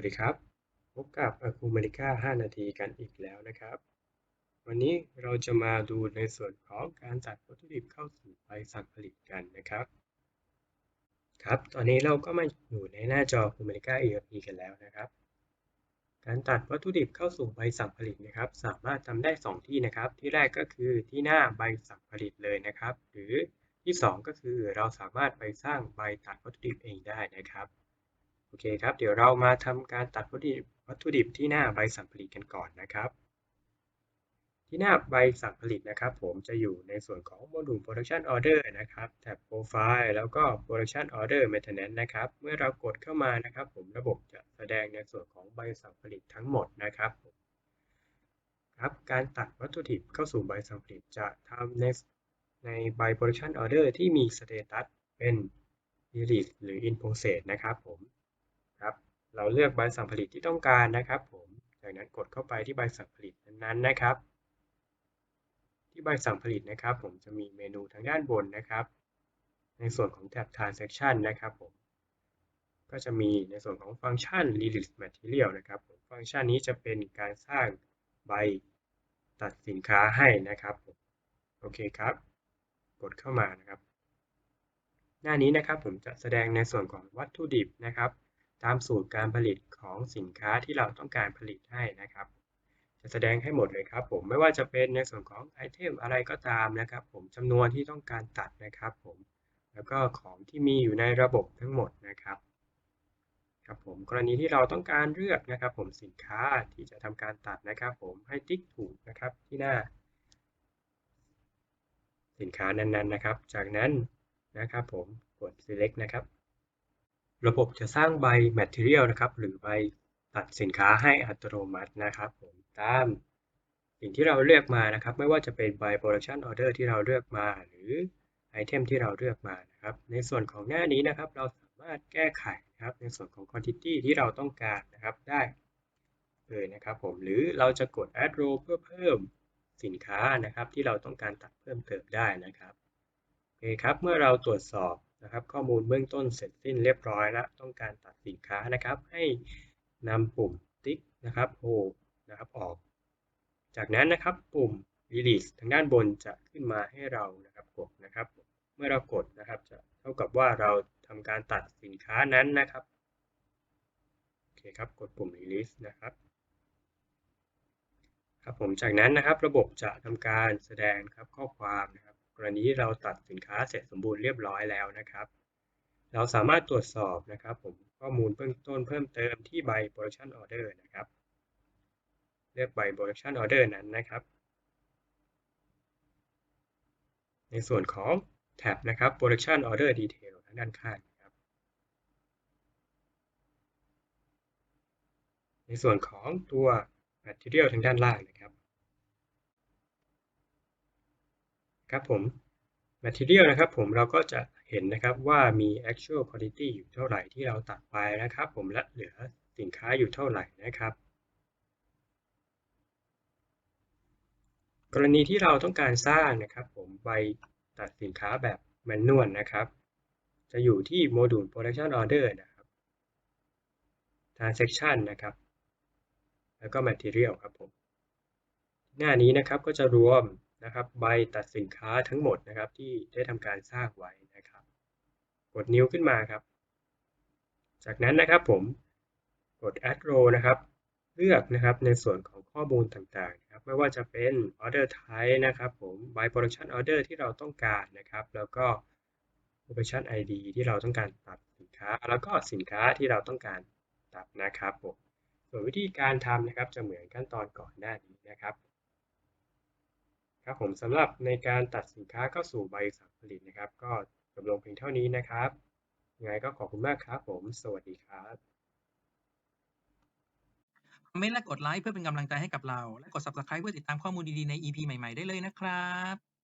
วัสดีครับ พบกับ a c u m e r i c a 5นาทีกันอีกแล้วนะครับ วันนี้เราจะมาดูในส่วนของการจัดวัตถุดิบเข้าสู่ใบสั่งผลิตกันนะครับ ครับ ตอนนี้เราก็มาอยู่ในหน้าจอ a c u m e r i c a ERP กันแล้วนะครับ การตัดวัตถุดิบเข้าสู่ใบสั่งผลิตนะครับ สามารถทำได้ 2 ที่นะครับ ที่แรกก็คือที่หน้าใบสั่งผลิตเลยนะครับ หรือที่ 2 ก็คือเราสามารถไปสร้างใบตัดวัตถุดิบเองได้นะครับ โอเคครับ เดี๋ยวเรามาทำการตัดวัตถุดิบวัตถุดิบที่หน้าใบสั่งผลิตกันก่อนนะครับ ที่หน้าใบสั่งผลิตนะครับ ผมจะอยู่ในส่วนของโมดูล Production Order นะครับแท็บ Profile แล้วก็ Production Order Maintenance นะครับ เมื่อเรากดเข้ามานะครับ ผมระบบจะแสดงในส่วนของใบสั่งผลิตทั้งหมดนะครับครับ การตัดวัตถุดิบเข้าสู่ใบสั่งผลิตจะทำในในใบ Production Order ที่มี Status เป็น Release หรือ In Process นะครับผม เราเลือกใบสั่งผลิตที่ต้องการนะครับผมจากนั้นกดเข้าไปที่ใบสั่งผลิตนั้นๆนะครับ ที่ใบสั่งผลิตนะครับ ผมจะมีเมนูทางด้านบนนะครับ ในส่วนของแท็บ Transaction นะครับผมก็จะมีในส่วนของฟังก์ชัน Release Material นะครับผมฟังก์ชันนี้จะเป็นการสร้างใบตัดสินค้าให้นะครับผมโอเคครับ กดเข้ามานะครับ หน้านี้นะครับผมจะแสดงในส่วนของวัตถุดิบนะครับ ตามสูตรการผลิตของสินค้าที่เราต้องการผลิตให้นะครับ จะแสดงให้หมดเลยครับผมไม่ว่าจะเป็นในส่วนของไอเทมอะไรก็ตามนะครับ ผมจำนวนที่ต้องการตัดนะครับ ผมแล้วก็ของที่มีอยู่ในระบบทั้งหมดนะครับครับผมกรณีที่เราต้องการเลือกนะครับ ผมสินค้าที่จะทำการตัดนะครับ ผมให้ติ๊กถูกนะครับที่หน้า สินค้านั้นๆนะครับ จากนั้นนะครับ ผมกด select นะครับ ระบบจะสร้างใบ material นะครับ หรือใบตัดสินค้าให้อัตโนมัตินะครับผมตามสิ่งที่เราเลือกมานะครับ ไม่ว่าจะเป็นใบ production order ที่เราเลือกมา หรือไอเทมที่เราเลือกมานะครับ ในส่วนของหน้านี้นะครับ เราสามารถแก้ไขนะครับ ในส่วนของ quantity ที่เราต้องการนะครับได้เลยนะครับผมหรือเราจะกด add row เพื่อเพิ่มสินค้านะครับ ที่เราต้องการตัดเพิ่มเติมได้นะครับโอเคครับเมื่อเราตรวจสอบ นะครับ ข้อมูลเบื้องต้นเสร็จสิ้นเรียบร้อยแล้ว ต้องการตัดสินค้านะครับ ให้นำปุ่มติ๊กนะครับโฮนะครับออก จากนั้นนะครับปุ่ม release ทางด้านบนจะขึ้นมาให้เรานะครับกดนะครับ เมื่อเรากดนะครับจะเท่ากับว่าเราทำการตัดสินค้านั้นนะครับโอเคครับกดปุ่ม release นะครับครับผมจากนั้นนะครับระบบจะทำการแสดงครับข้อความนะครับ กรณีที่เราตัดสินค้าเสร็จสมบูรณ์เรียบร้อยแล้วนะครับ เราสามารถตรวจสอบนะครับผมข้อมูลเบื้องต้นเพิ่มเติมที่ใบ production order นะครับ เลือกใบ production order นั้นนะครับ ในส่วนของแท็บนะครับ production order detail ทางด้านข้างครับ ในส่วนของตัว material ทางด้านล่างนะครับ ครับผม material นะครับผมเราก็จะเห็นนะครับว่ามี actual quantity อยู่เท่าไหร่ที่เราตัดไปนะครับ ผมและเหลือสินค้าอยู่เท่าไหร่นะครับ กรณีที่เราต้องการสร้างนะครับ ผมใบตัดสินค้าแบบแมนนวลนะครับ จะอยู่ที่โมดูล production order นะครับ transaction นะครับ แล้วก็ material ครับผม หน้านี้นะครับก็จะรวม นะครับใบตัดสินค้าทั้งหมดนะครับที่ได้ทำการสร้างไว้นะครับ กดนิ้วขึ้นมาครับ จากนั้นนะครับผมกด add row นะครับ เลือกนะครับในส่วนของข้อมูลต่างๆนะครับไม่ว่าจะเป็น order type นะครับผม by production order ที่เราต้องการนะครับ แล้วก็ operation ID ที่เราต้องการตัดสินค้า แล้วก็สินค้าที่เราต้องการตัดนะครับผมส่วนวิธีการทำนะครับจะเหมือนขั้นตอนก่อนหน้านี้นะครับ ครับผมสำหรับในการตัดสินค้าเข้าสู่ใบสั่งผลิตนะครับ ก็จบลงเพียงเท่านี้นะครับยังไงก็ขอบคุณมากครับผม สวัสดีครับคอมเมนต์และกดไลค์เพื่อเป็นกำลังใจให้กับเรา และกด subscribe เพื่อติดตามข้อมูลดีๆใน EP ใหม่ ๆ ได้เลยนะครับ